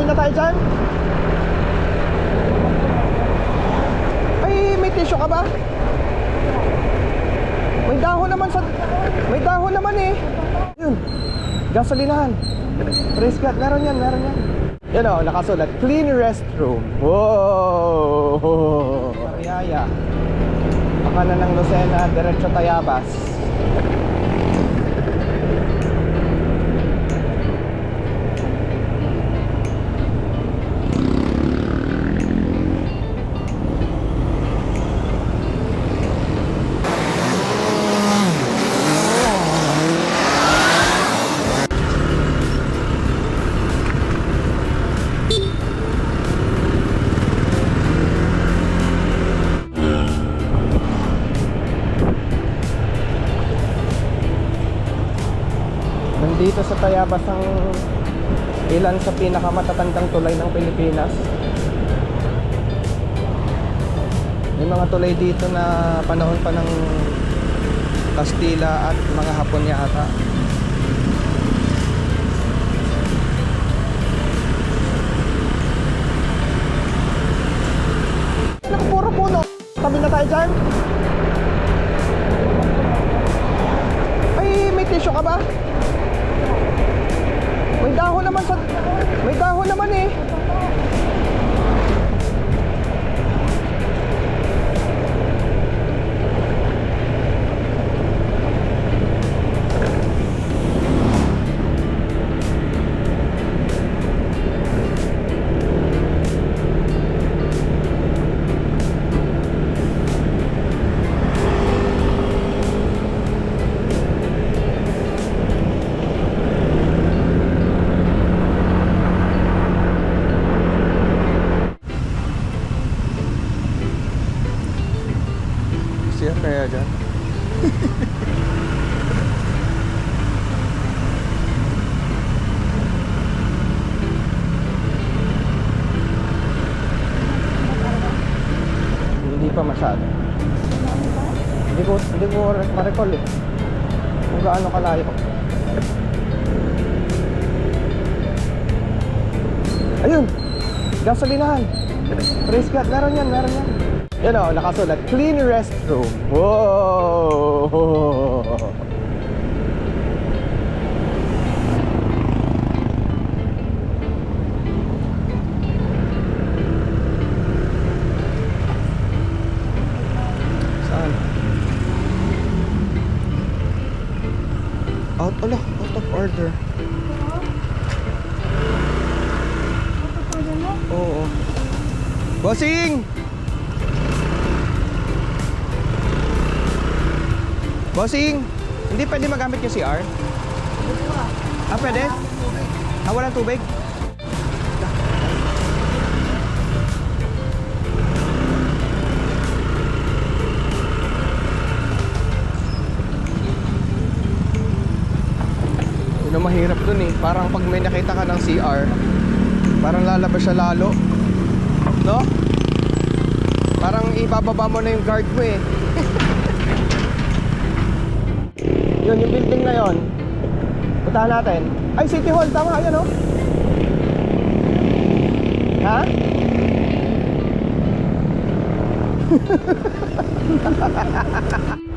Tabi na tayo dyan. Ay, may tissue ka ba? May dahon naman sa... May dahon naman eh. Yun. Gasolinahan. Prescott, meron yan, meron yan. Yan o, nakasulat. Clean restroom. Wow! Pariaya. Baka na ng Lucena, diretso Tayabas. Nandito sa Tayabas ang ilan sa pinakamatatandang tulay ng Pilipinas. May mga tulay dito na panahon pa ng Kastila at mga Hapon yata. Anak, puro puno. Tabi na tayo dyan. Ay, may tissue ka ba? Naman sa... May dahon naman eh. Siya kaya dyan. Hindi pa masyado. Hindi ko, hindi ko ma-recall eh. Kung gaano kalayo. Ayun! Gasolinahan! Prescott, meron yan, meron yan. Yan o, nakasulat, clean restroom. Wow! Saan? Out, ala, out of order. Oo. Bossing! Bossing! Hindi pwede magamit yung CR? Ah, pwede? Ah, walang tubig? Yun mahirap dun eh. Parang pag may nakita ka ng CR, parang lalabas siya lalo. No? Parang ibababa mo na yung guard mo eh. yun, yung building na yon. Puntahan natin. Ay, City Hall. Tama, yan oh. Ha? Oh,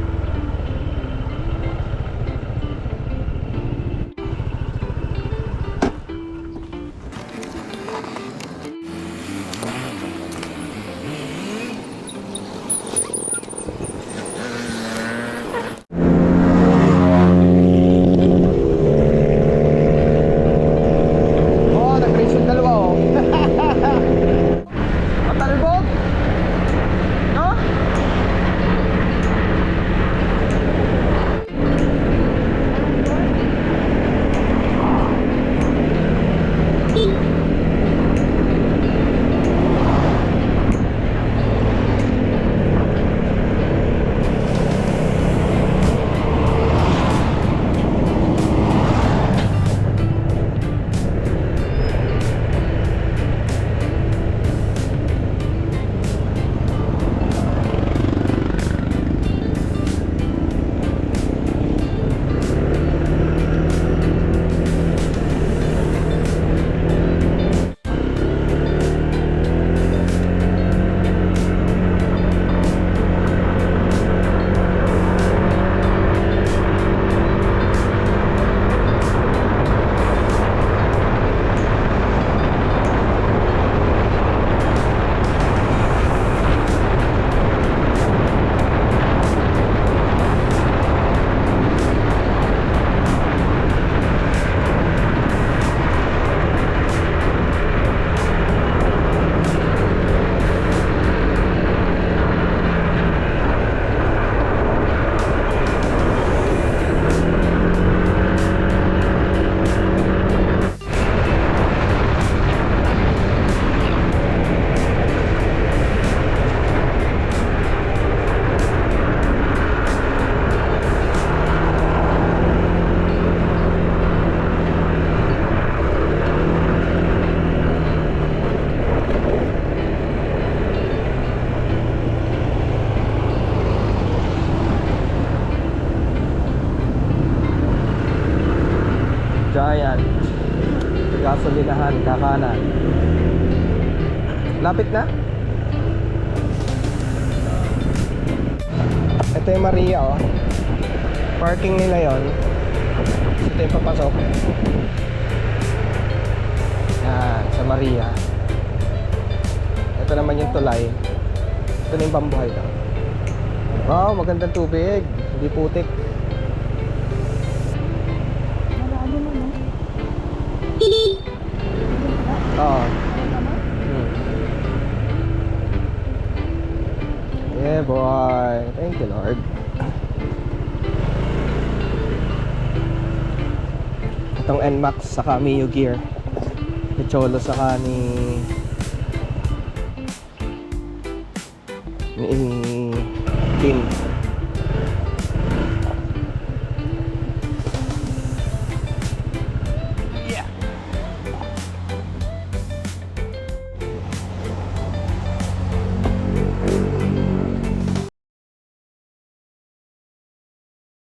Kakanan, kakanan. Lapit na? Ito yung Maria oh. Parking nila yon. Ito yung papasok. Yan, sa Maria. Ito naman yung tulay. Ito na yung pambuhay lang. Wow, magandang tubig. Hindi putik. Boy. Thank you, Lord. Itong NMAX saka Mio Gear. Ni Cholo saka ni ni Kim.